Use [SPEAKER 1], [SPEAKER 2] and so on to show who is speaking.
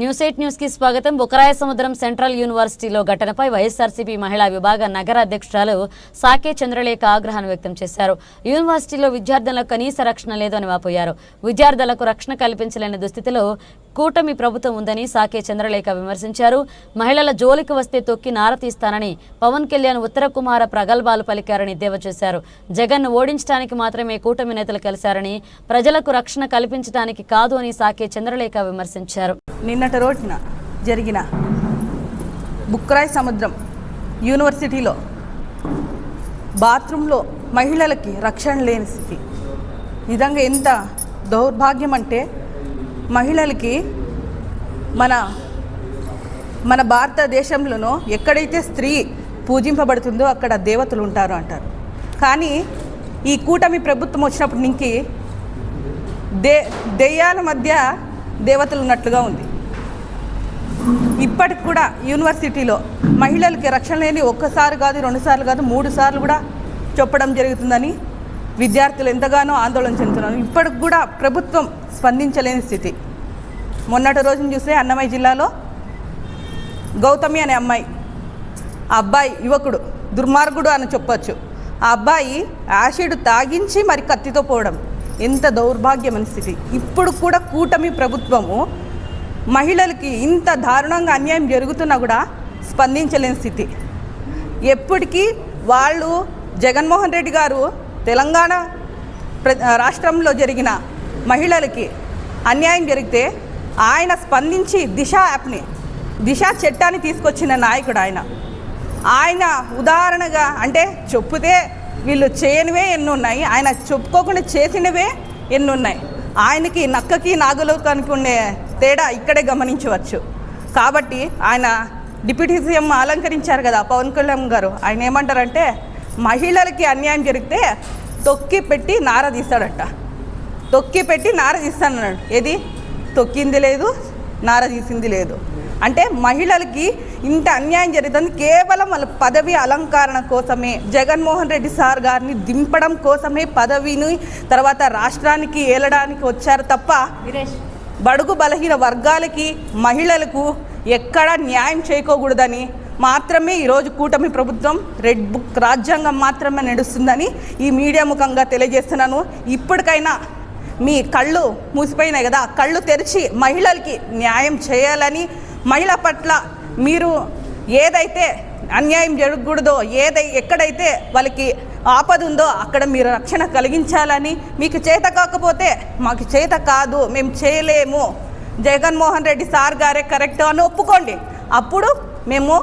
[SPEAKER 1] News eight న్యూస్కి స్వాగతం. బుకరాయ సముద్రం సెంట్రల్ యూనివర్సిటీలో ఘటనపై వైఎస్ఆర్సీపీ మహిళా విభాగ నగర అధ్యక్షురాలు సాకే చంద్రలేఖ ఆగ్రహాన్ని వ్యక్తం చేశారు. యూనివర్సిటీలో విద్యార్థులకు కనీస రక్షణ లేదని వాపోయారు. విద్యార్థులకు రక్షణ కల్పించలేని దుస్థితిలో కూటమి ప్రభుత్వం ఉందని సాకే చంద్రలేఖ విమర్శించారు. మహిళల జోలికి వస్తే తొక్కి నారతీస్తానని పవన్ కళ్యాణ్ ఉత్తర కుమార ప్రగల్భాలు పలికారని ఎద్దేవా చేశారు. జగన్ను ఓడించడానికి మాత్రమే కూటమి నేతలు కలిశారని ప్రజలకు రక్షణ కల్పించడానికి కాదు అని సాకే చంద్రలేఖ విమర్శించారు.
[SPEAKER 2] నిన్నటి రోజున జరిగిన బుక్రాయ్ సముద్రం యూనివర్సిటీలో బాత్రూంలో మహిళలకి రక్షణ లేని స్థితి. నిజంగా ఎంత దౌర్భాగ్యం అంటే మహిళలకి మన మన భారతదేశంలోనూ ఎక్కడైతే స్త్రీ పూజింపబడుతుందో అక్కడ దేవతలు ఉంటారు అంటారు. కానీ ఈ కూటమి ప్రభుత్వం వచ్చినప్పటి నుంచి దే దెయ్యాల మధ్య దేవతలు ఉన్నట్లుగా ఉంది. ఇప్పటికి కూడా యూనివర్సిటీలో మహిళలకి రక్షణ లేని ఒక్కసారి కాదు రెండుసార్లు కాదు మూడు సార్లు కూడా చెప్పడం జరుగుతుందని విద్యార్థులు ఎంతగానో ఆందోళన చెందుతున్నారు. ఇప్పటికి కూడా ప్రభుత్వం స్పందించలేని స్థితి. మొన్నటి రోజున చూస్తే అన్నమయ్య జిల్లాలో గౌతమి అనే అమ్మాయి ఆ అబ్బాయి యువకుడు దుర్మార్గుడు అని చెప్పొచ్చు. ఆ అబ్బాయి యాసిడ్ తాగించి మరి కత్తితో పోవడం ఎంత దౌర్భాగ్యమైన స్థితి. ఇప్పుడు కూడా కూటమి ప్రభుత్వము మహిళలకి ఇంత దారుణంగా అన్యాయం జరుగుతున్నా కూడా స్పందించలేని స్థితి. ఎప్పటికీ వాళ్ళు జగన్మోహన్ రెడ్డి గారు తెలంగాణ ప్ర- రాష్ట్రంలో జరిగిన మహిళలకి అన్యాయం జరిగితే ఆయన స్పందించి దిశ యాప్ని దిశ చట్టాన్ని తీసుకొచ్చిన నాయకుడు ఆయన. ఆయన ఉదాహరణగా అంటే చెప్పుతే వీళ్ళు చేయనివే ఎన్నున్నాయి ఆయన చెప్పుకోకుండా చేసినవే ఎన్నున్నాయి. ఆయనకి నక్కకి నాగలోకానికి ఉండే తేడా ఇక్కడే గమనించవచ్చు. కాబట్టి ఆయన డిప్యూటీ సీఎం అలంకరించారు కదా పవన్ కళ్యాణ్ గారు. ఆయన ఏమంటారంటే మహిళలకి అన్యాయం జరిగితే తొక్కి పెట్టి నార తీస్తాడట. తొక్కి పెట్టి నార తీస్తానన్నాడు. ఏది? తొక్కింది లేదు నార తీసింది లేదు. అంటే మహిళలకి ఇంత అన్యాయం జరుగుతుంది. కేవలం వాళ్ళ పదవి అలంకరణ కోసమే జగన్మోహన్ రెడ్డి సార్ గారిని దింపడం కోసమే పదవిని తర్వాత రాష్ట్రానికి ఏలడానికి వచ్చారు తప్ప బడుగు బలహీన వర్గాలకి మహిళలకు ఎక్కడ న్యాయం చేయకోకూడదని మాత్రమే ఈరోజు కూటమి ప్రభుత్వం రెడ్ బుక్ రాజ్యాంగం మాత్రమే నడుస్తుందని ఈ మీడియా ముఖంగా తెలియజేస్తున్నాను. ఇప్పటికైనా మీ కళ్ళు మూసిపోయినాయి కదా కళ్ళు తెరిచి మహిళలకి న్యాయం చేయాలని మహిళ పట్ల మీరు ఏదైతే అన్యాయం జరగకూడదో ఏదై ఎక్కడైతే వాళ్ళకి ఆపద ఉందో అక్కడ మీరు రక్షణ కలిగించాలని మీకు చేత కాకపోతే మాకు చేత కాదు మేము చేయలేము. జగన్మోహన్ రెడ్డి సార్ గారే కరెక్ట్ అని ఒప్పుకోండి. అప్పుడు మేము